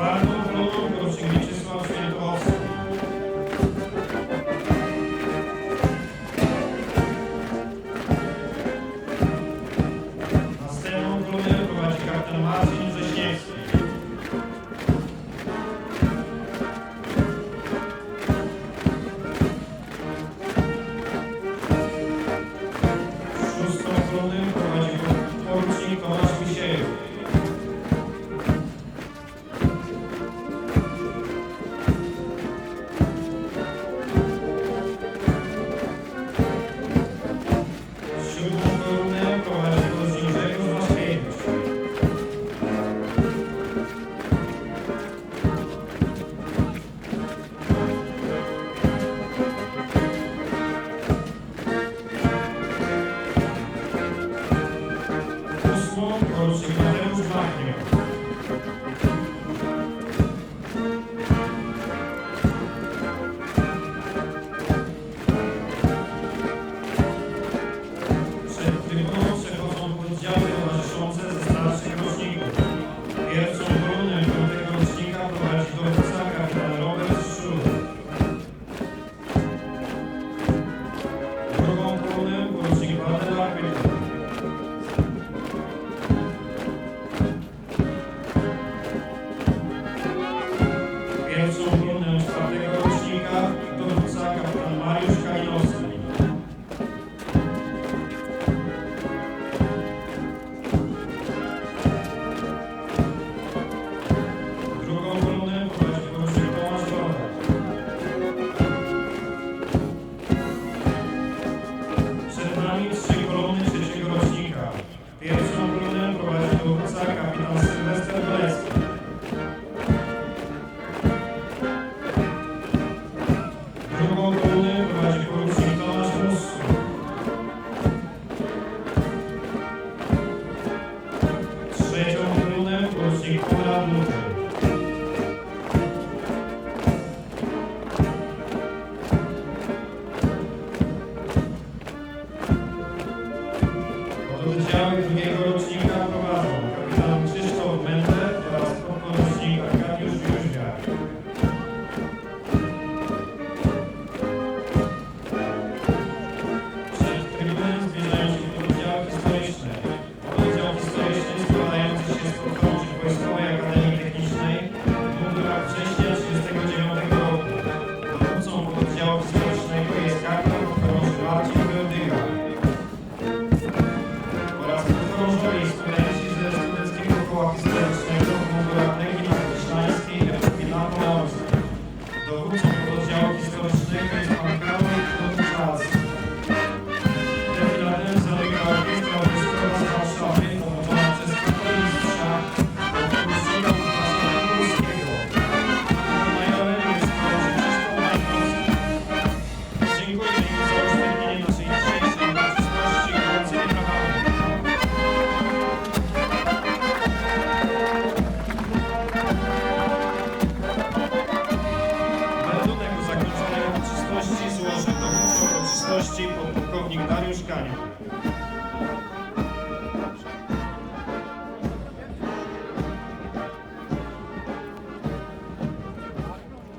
Bartów Królów, rocznik Mieczysław Świętowski. Następną kolumnę prowadzi kapitan Marcin Wrześniewski. Szóstą kolumnę prowadzi porucznik Tomasz Thank you.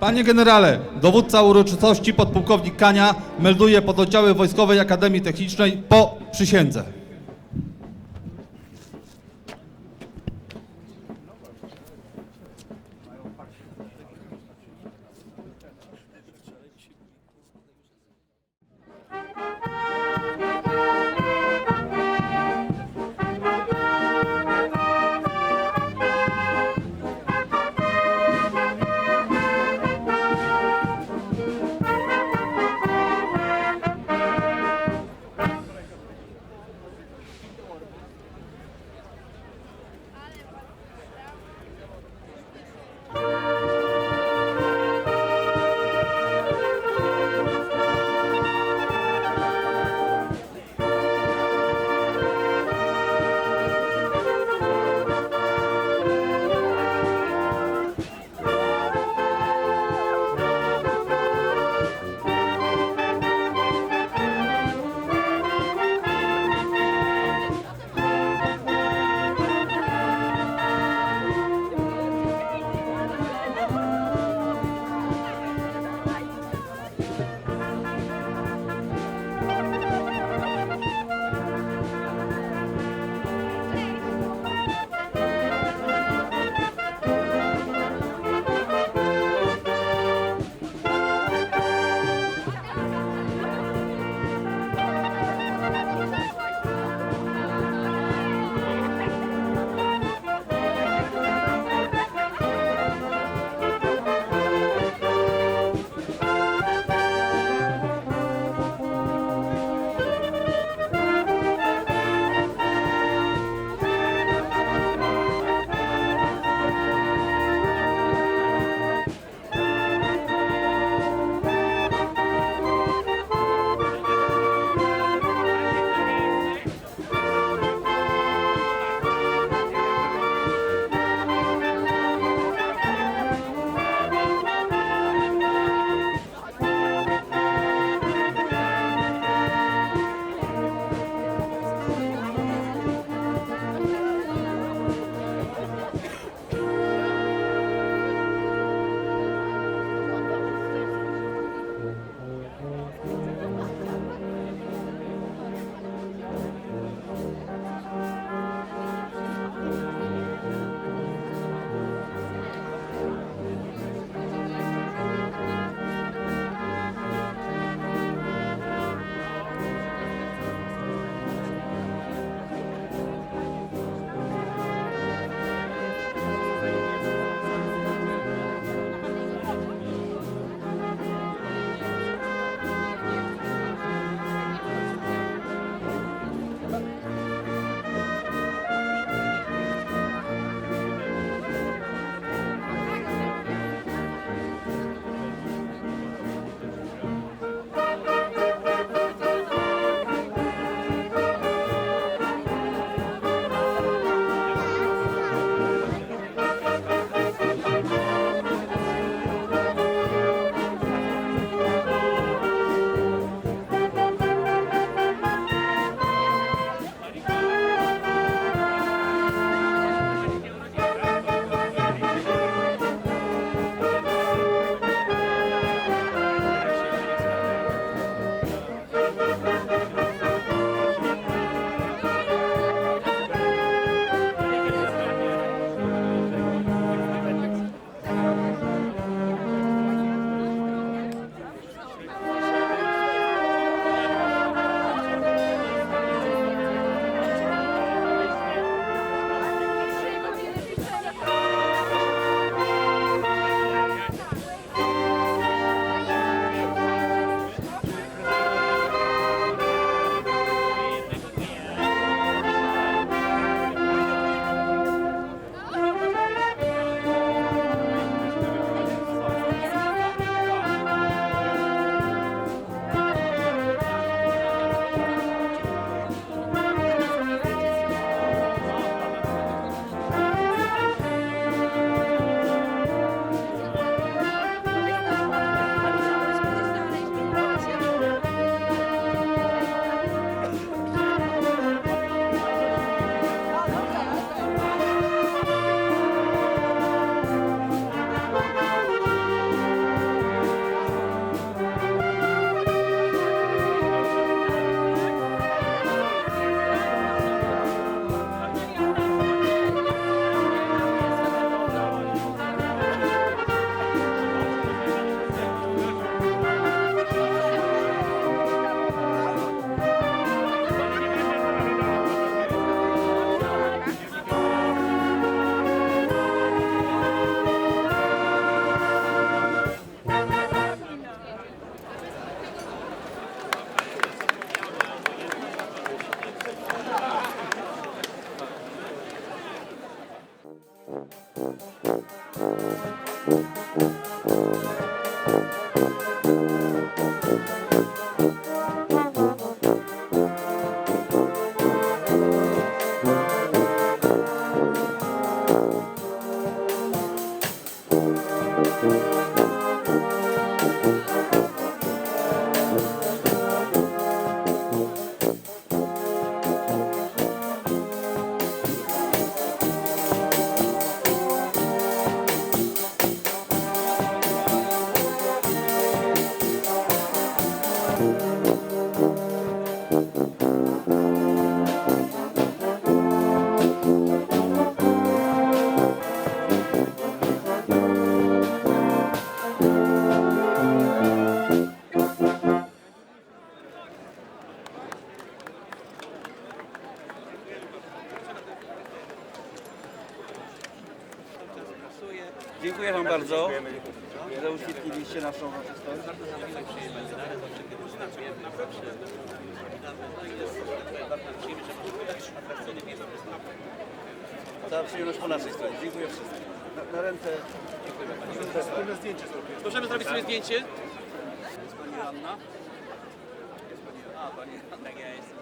Panie generale, dowódca uroczystości podpułkownik Kania melduje pododdziały Wojskowej Akademii Technicznej po przysiędze. Cała przyjemność po naszej stronie. Dziękuję wszystkim. Na, na ręce. Wspólne zdjęcie zrobię. Możemy zrobić sobie zdjęcie? Jest Pani Anna. Jest Pani A, Pani Anna. Tak, ja jestem.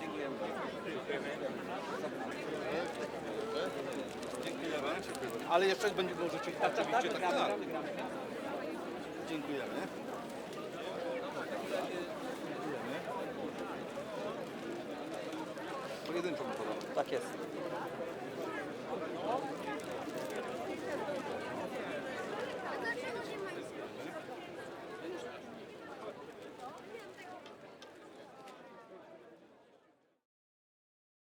Dziękujemy bardzo. Ale jeszcze będzie możecie oczywiście tak, tak. Dziękujemy. Pojedynczą podam. Tak jest.